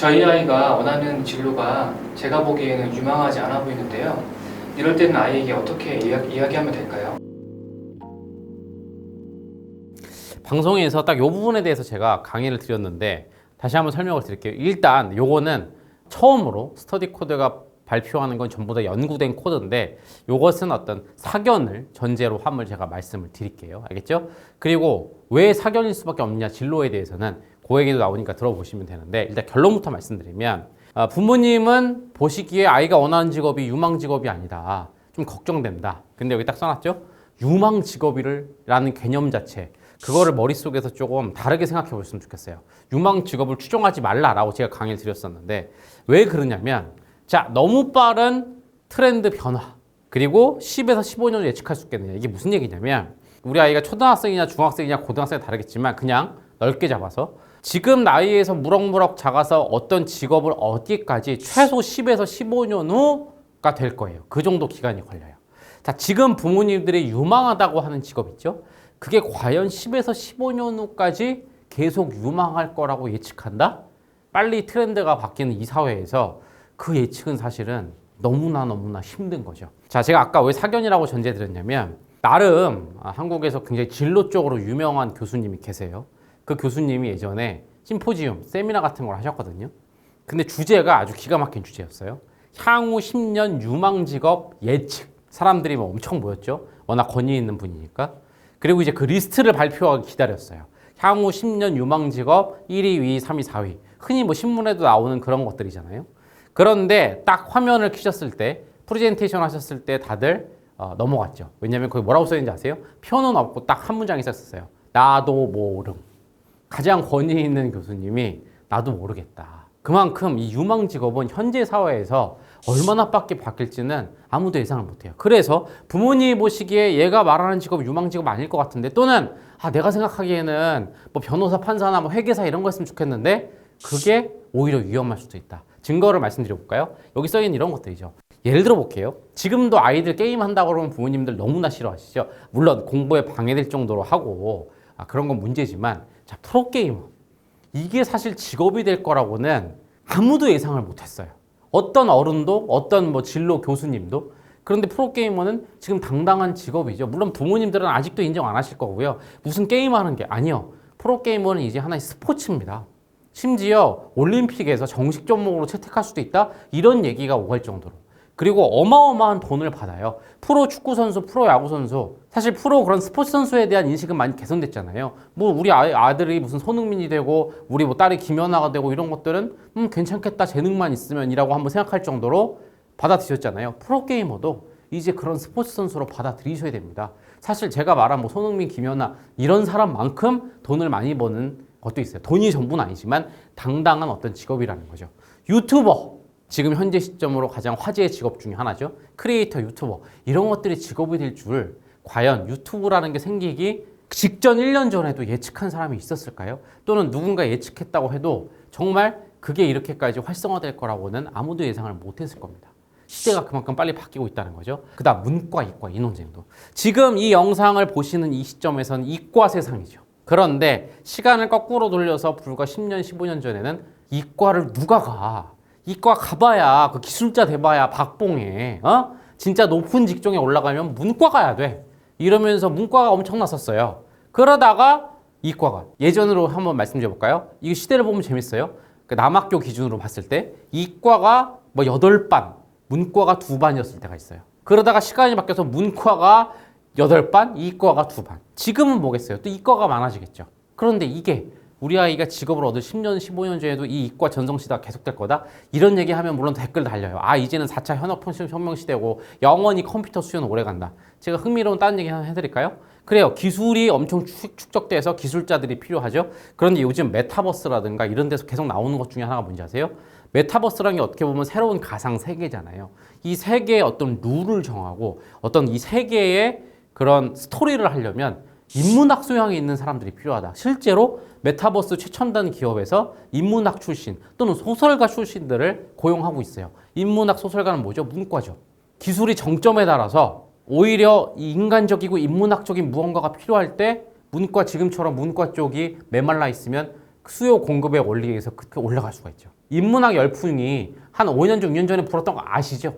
저희 아이가 원하는 진로가 제가 보기에는 유망하지 않아 보이는데요. 이럴 때는 아이에게 어떻게 이야, 이야기하면 될까요? 방송에서 딱 이 부분에 대해서 제가 강의를 드렸는데 다시 한번 설명을 드릴게요. 일단 요거는 처음으로 스터디 코드가 발표하는 건 전부 다 연구된 코드인데 요것은 어떤 사견을 전제로 함을 제가 말씀을 드릴게요. 알겠죠? 그리고 왜 사견일 수밖에 없느냐 진로에 대해서는 그 얘기도 나오니까 들어보시면 되는데 일단 결론부터 말씀드리면 아, 부모님은 보시기에 아이가 원하는 직업이 유망 직업이 아니다. 좀 걱정된다. 근데 여기 딱 써놨죠? 유망 직업이라는 개념 자체 그거를 머릿속에서 조금 다르게 생각해 보셨으면 좋겠어요. 유망 직업을 추종하지 말라라고 제가 강의를 드렸었는데 왜 그러냐면 자, 너무 빠른 트렌드 변화 그리고 10에서 15년 예측할 수 있겠느냐. 이게 무슨 얘기냐면 우리 아이가 초등학생이냐 중학생이냐 고등학생이 다르겠지만 그냥 넓게 잡아서 지금 나이에서 무럭무럭 작아서 어떤 직업을 얻기까지 최소 10에서 15년 후가 될 거예요. 그 정도 기간이 걸려요. 자, 지금 부모님들이 유망하다고 하는 직업 있죠? 그게 과연 10에서 15년 후까지 계속 유망할 거라고 예측한다? 빨리 트렌드가 바뀌는 이 사회에서 그 예측은 사실은 너무나 너무나 힘든 거죠. 자, 제가 아까 왜 사견이라고 전제드렸냐면 나름 아, 한국에서 굉장히 진로 쪽으로 유명한 교수님이 계세요. 그 교수님이 예전에 심포지움, 세미나 같은 걸 하셨거든요. 근데 주제가 아주 기가 막힌 주제였어요. 향후 10년 유망 직업 예측. 사람들이 뭐 엄청 모였죠. 워낙 권위 있는 분이니까. 그리고 이제 그 리스트를 발표하기 기다렸어요. 향후 10년 유망 직업 1위, 2위, 3위, 4위. 흔히 뭐 신문에도 나오는 그런 것들이잖아요. 그런데 딱 화면을 켜셨을 때 프레젠테이션 하셨을 때 다들 어, 넘어갔죠. 왜냐하면 거기 뭐라고 써있는지 아세요? 표는 없고 딱 한 문장이 썼어요. 나도 모름. 가장 권위 있는 교수님이 나도 모르겠다. 그만큼 이 유망 직업은 현재 사회에서 얼마나 밖에 바뀔지는 아무도 예상을 못해요. 그래서 부모님이 보시기에 얘가 말하는 직업 유망 직업 아닐 것 같은데 또는 아 내가 생각하기에는 뭐 변호사, 판사나 뭐 회계사 이런 거 했으면 좋겠는데 그게 오히려 위험할 수도 있다. 증거를 말씀드려 볼까요? 여기 써 있는 이런 것들이죠. 예를 들어 볼게요. 지금도 아이들 게임 한다고 그러면 부모님들 너무나 싫어하시죠. 물론 공부에 방해될 정도로 하고 아, 그런 건 문제지만 자 프로게이머 이게 사실 직업이 될 거라고는 아무도 예상을 못 했어요. 어떤 어른도 어떤 뭐 진로 교수님도 그런데 프로게이머는 지금 당당한 직업이죠. 물론 부모님들은 아직도 인정 안 하실 거고요. 무슨 게임 하는 게 아니요. 프로게이머는 이제 하나의 스포츠입니다. 심지어 올림픽에서 정식 종목으로 채택할 수도 있다 이런 얘기가 오갈 정도로 그리고 어마어마한 돈을 받아요 프로 축구 선수 프로 야구 선수 사실 프로 그런 스포츠 선수에 대한 인식은 많이 개선됐잖아요 뭐 우리 아, 들이 무슨 손흥민이 되고 우리 뭐 딸이 김연아가 되고 이런 것들은 음 괜찮겠다 재능만 있으면이라고 한번 생각할 정도로 받아들였잖아요 프로 게이머도 이제 그런 스포츠 선수로 받아들이셔야 됩니다 사실 제가 말한 뭐 손흥민 김연아 이런 사람만큼 돈을 많이 버는 것도 있어요. 돈이 전부는 아니지만 당당한 어떤 직업이라는 거죠. 유튜버. 지금 현재 시점으로 가장 화제의 직업 중에 하나죠. 크리에이터 유튜버. 이런 것들이 직업이 될 줄 과연 유튜브라는 게 생기기 직전 1년 전에도 예측한 사람이 있었을까요? 또는 누군가 예측했다고 해도 정말 그게 이렇게까지 활성화될 거라고는 아무도 예상을 못했을 겁니다. 시대가 그만큼 빨리 바뀌고 있다는 거죠. 그 다음 문과, 이과 이 논쟁도. 지금 이 영상을 보시는 이 시점에서는 이과 세상이죠. 그런데 시간을 거꾸로 돌려서 불과 10년, 15년 전에는 이과를 누가 가? 이과 가봐야 그 기술자 돼봐야 박봉해. 어? 진짜 높은 직종에 올라가면 문과 가야 돼. 이러면서 문과가 엄청 났었어요. 그러다가 이과가 예전으로 한번 말씀드려 볼까요? 이 시대를 보면 재밌어요. 그 남학교 기준으로 봤을 때 이과가 뭐 여덟 반, 문과가 두 반이었을 때가 있어요. 그러다가 시간이 바뀌어서 문과가 여덟 반, 이과가 두 반. 지금은 뭐겠어요? 또 이과가 많아지겠죠. 그런데 이게 우리 아이가 직업을 얻을 10년, 15년 전에도 이 이과 전성 시대가 계속될 거다? 이런 얘기하면 물론 댓글 달려요. 아, 이제는 4차 현업혁명 시대고 영원히 컴퓨터 수요는 오래 간다. 제가 흥미로운 다른 얘기 하나 해드릴까요? 그래요. 기술이 엄청 축적돼서 기술자들이 필요하죠. 그런데 요즘 메타버스라든가 이런 데서 계속 나오는 것 중에 하나가 뭔지 아세요? 메타버스라는 게 어떻게 보면 새로운 가상 세계잖아요. 이 세계의 어떤 룰을 정하고 어떤 이 세계의 그런 스토리를 하려면 인문학 소양이 있는 사람들이 필요하다. 실제로 메타버스 최첨단 기업에서 인문학 출신 또는 소설가 출신들을 고용하고 있어요. 인문학 소설가는 뭐죠? 문과죠. 기술이 정점에 달아서 오히려 인간적이고 인문학적인 무언가가 필요할 때 문과 지금처럼 문과 쪽이 메말라 있으면 수요 공급의 원리에 의해서 그렇게 올라갈 수가 있죠. 인문학 열풍이 한 5년 전, 6년 전에 불었던 거 아시죠?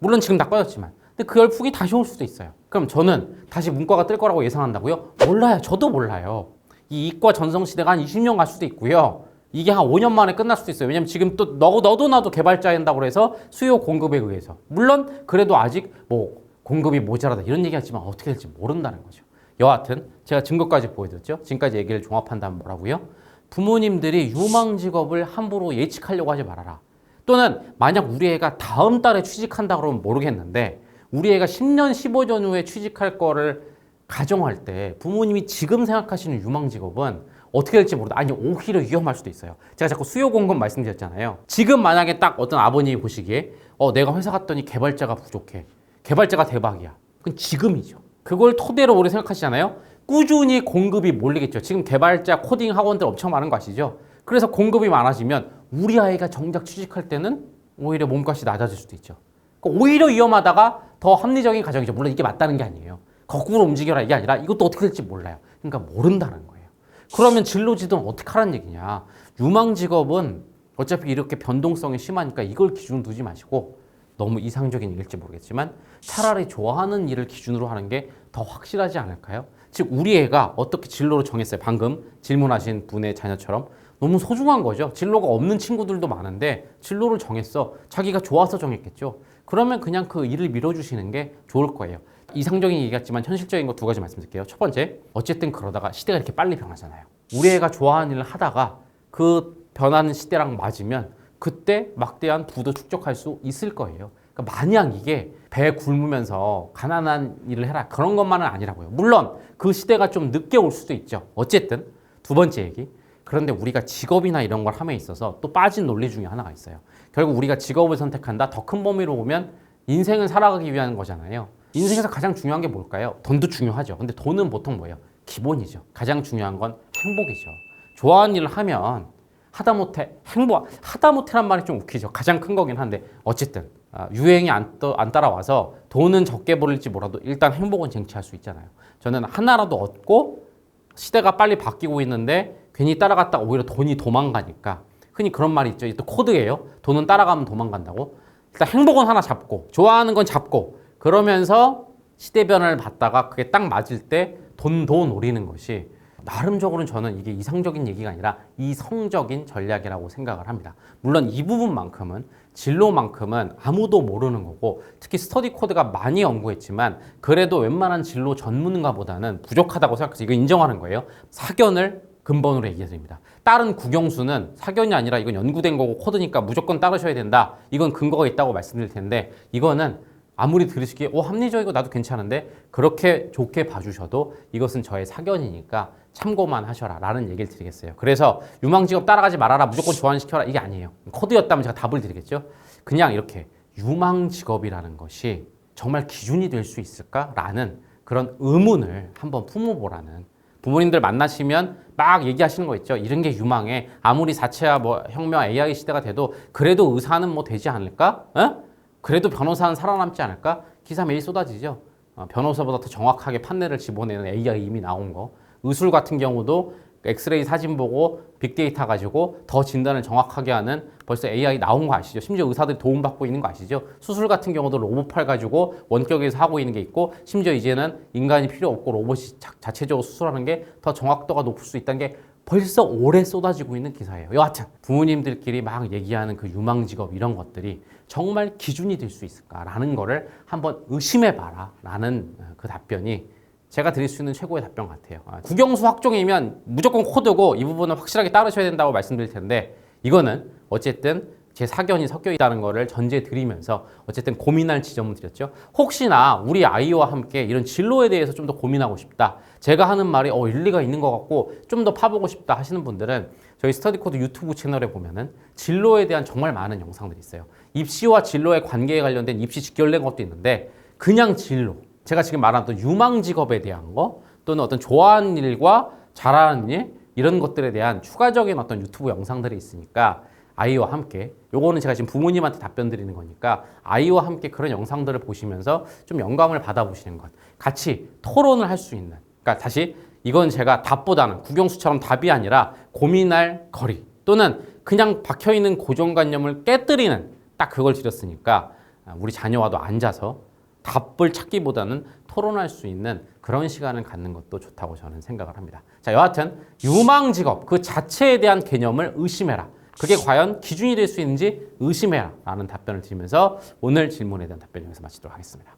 물론 지금 다 꺼졌지만. 근데 그 열풍이 다시 올 수도 있어요. 그럼 저는 다시 문과가 뜰 거라고 예상한다고요? 몰라요. 저도 몰라요. 이 이과 전성시대가 한 20년 갈 수도 있고요. 이게 한 5년 만에 끝날 수도 있어요. 왜냐면 지금 또 너, 너도 나도 개발자인다고 해서 수요 공급에 의해서. 물론 그래도 아직 뭐 공급이 모자라다 이런 얘기 하지만 어떻게 될지 모른다는 거죠. 여하튼 제가 증거까지 보여드렸죠. 지금까지 얘기를 종합한다면 뭐라고요? 부모님들이 유망 직업을 함부로 예측하려고 하지 말아라. 또는 만약 우리 애가 다음 달에 취직한다 그러면 모르겠는데 우리 애가 10년, 15년 후에 취직할 거를 가정할 때 부모님이 지금 생각하시는 유망 직업은 어떻게 될지 모르다. 아니 오히려 위험할 수도 있어요. 제가 자꾸 수요 공급 말씀드렸잖아요. 지금 만약에 딱 어떤 아버님이 보시기에 어 내가 회사 갔더니 개발자가 부족해. 개발자가 대박이야. 그건 지금이죠. 그걸 토대로 오래 생각하시잖아요. 꾸준히 공급이 몰리겠죠. 지금 개발자 코딩 학원들 엄청 많은 거 아시죠? 그래서 공급이 많아지면 우리 아이가 정작 취직할 때는 오히려 몸값이 낮아질 수도 있죠. 그러니까 오히려 위험하다가 더 합리적인 가정이죠. 물론 이게 맞다는 게 아니에요. 거꾸로 움직여라 이게 아니라 이것도 어떻게 될지 몰라요. 그러니까 모른다는 거예요. 그러면 진로 지도는 어떻게 하라는 얘기냐? 유망 직업은 어차피 이렇게 변동성이 심하니까 이걸 기준 두지 마시고 너무 이상적인 일일지 모르겠지만 차라리 좋아하는 일을 기준으로 하는 게 더 확실하지 않을까요? 즉 우리 애가 어떻게 진로를 정했어요? 방금 질문하신 분의 자녀처럼 너무 소중한 거죠. 진로가 없는 친구들도 많은데 진로를 정했어. 자기가 좋아서 정했겠죠. 그러면 그냥 그 일을 밀어주시는 게 좋을 거예요. 이상적인 얘기 같지만 현실적인 거 두 가지 말씀드릴게요. 첫 번째, 어쨌든 그러다가 시대가 이렇게 빨리 변하잖아요. 우리 애가 좋아하는 일을 하다가 그 변하는 시대랑 맞으면 그때 막대한 부도 축적할 수 있을 거예요. 그러니까 마냥 이게 배 굶으면서 가난한 일을 해라 그런 것만은 아니라고요. 물론 그 시대가 좀 늦게 올 수도 있죠. 어쨌든 두 번째 얘기. 그런데 우리가 직업이나 이런 걸 함에 있어서 또 빠진 논리 중에 하나가 있어요. 결국 우리가 직업을 선택한다. 더 큰 범위로 보면 인생을 살아가기 위한 거잖아요. 인생에서 가장 중요한 게 뭘까요? 돈도 중요하죠. 근데 돈은 보통 뭐예요? 기본이죠. 가장 중요한 건 행복이죠. 좋아하는 일을 하면 하다못해 행복 하다못해란 말이 좀 웃기죠. 가장 큰 거긴 한데 어쨌든 아, 유행이 안, 떠, 안 따라와서 돈은 적게 벌릴지 몰라도 일단 행복은 쟁취할 수 있잖아요. 저는 하나라도 얻고 시대가 빨리 바뀌고 있는데 괜히 따라갔다가 오히려 돈이 도망가니까 흔히 그런 말이 있죠. 또 코드예요. 돈은 따라가면 도망간다고. 일단 행복은 하나 잡고 좋아하는 건 잡고 그러면서 시대 변화를 받다가 그게 딱 맞을 때 돈도 노리는 것이 나름적으로는 저는 이게 이상적인 얘기가 아니라 이성적인 전략이라고 생각을 합니다. 물론 이 부분만큼은 진로만큼은 아무도 모르는 거고 특히 스터디 코드가 많이 연구했지만 그래도 웬만한 진로 전문가보다는 부족하다고 생각해서 이거 인정하는 거예요. 사견을 근본으로 얘기해 드립니다. 다른 국영수는 사견이 아니라 이건 연구된 거고 코드니까 무조건 따르셔야 된다. 이건 근거가 있다고 말씀드릴 텐데 이거는 아무리 들으시기에 오 합리적이고 나도 괜찮은데 그렇게 좋게 봐주셔도 이것은 저의 사견이니까 참고만 하셔라 라는 얘기를 드리겠어요. 그래서 유망 직업 따라가지 말아라 무조건 조언시켜라 이게 아니에요. 코드였다면 제가 답을 드리겠죠. 그냥 이렇게 유망 직업이라는 것이 정말 기준이 될 수 있을까라는 그런 의문을 한번 품어보라는 부모님들 만나시면 막 얘기하시는 거 있죠. 이런 게 유망해. 아무리 4차야 뭐 혁명 AI 시대가 돼도 그래도 의사는 뭐 되지 않을까? 어? 그래도 변호사는 살아남지 않을까? 기사 매일 쏟아지죠. 어, 변호사보다 더 정확하게 판례를 집어내는 AI 이미 나온 거. 의술 같은 경우도 엑스레이 사진 보고 빅데이터 가지고 더 진단을 정확하게 하는 벌써 AI 나온 거 아시죠? 심지어 의사들이 도움받고 있는 거 아시죠? 수술 같은 경우도 로봇팔 가지고 원격에서 하고 있는 게 있고 심지어 이제는 인간이 필요 없고 로봇이 자, 자체적으로 수술하는 게 더 정확도가 높을 수 있다는 게 벌써 오래 쏟아지고 있는 기사예요. 여하튼 부모님들끼리 막 얘기하는 그 유망 직업 이런 것들이 정말 기준이 될 수 있을까라는 거를 한번 의심해 봐라 라는 그 답변이 제가 드릴 수 있는 최고의 답변 같아요. 아, 국영수 학종이면 무조건 코드고 이 부분은 확실하게 따르셔야 된다고 말씀드릴 텐데 이거는 어쨌든 제 사견이 섞여 있다는 거를 전제 드리면서 어쨌든 고민할 지점을 드렸죠. 혹시나 우리 아이와 함께 이런 진로에 대해서 좀 더 고민하고 싶다. 제가 하는 말이 어 일리가 있는 것 같고 좀 더 파보고 싶다 하시는 분들은 저희 스터디 코드 유튜브 채널에 보면은 진로에 대한 정말 많은 영상들이 있어요. 입시와 진로의 관계에 관련된 입시 직결된 것도 있는데 그냥 진로 제가 지금 말한 또 유망 직업에 대한 거 또는 어떤 좋아하는 일과 잘하는 일 이런 것들에 대한 추가적인 어떤 유튜브 영상들이 있으니까 아이와 함께 요거는 제가 지금 부모님한테 답변 드리는 거니까 아이와 함께 그런 영상들을 보시면서 좀 영감을 받아보시는 것. 같이 토론을 할 수 있는. 그러니까 다시 이건 제가 답보다는 국영수처럼 답이 아니라 고민할 거리 또는 그냥 박혀 있는 고정관념을 깨뜨리는 딱 그걸 드렸으니까 아, 우리 자녀와도 앉아서 답을 찾기보다는 토론할 수 있는 그런 시간을 갖는 것도 좋다고 저는 생각을 합니다. 자, 여하튼 유망 직업 그 자체에 대한 개념을 의심해라. 그게 과연 기준이 될 수 있는지 의심해라. 라는 답변을 드리면서 오늘 질문에 대한 답변 여기서 마치도록 하겠습니다.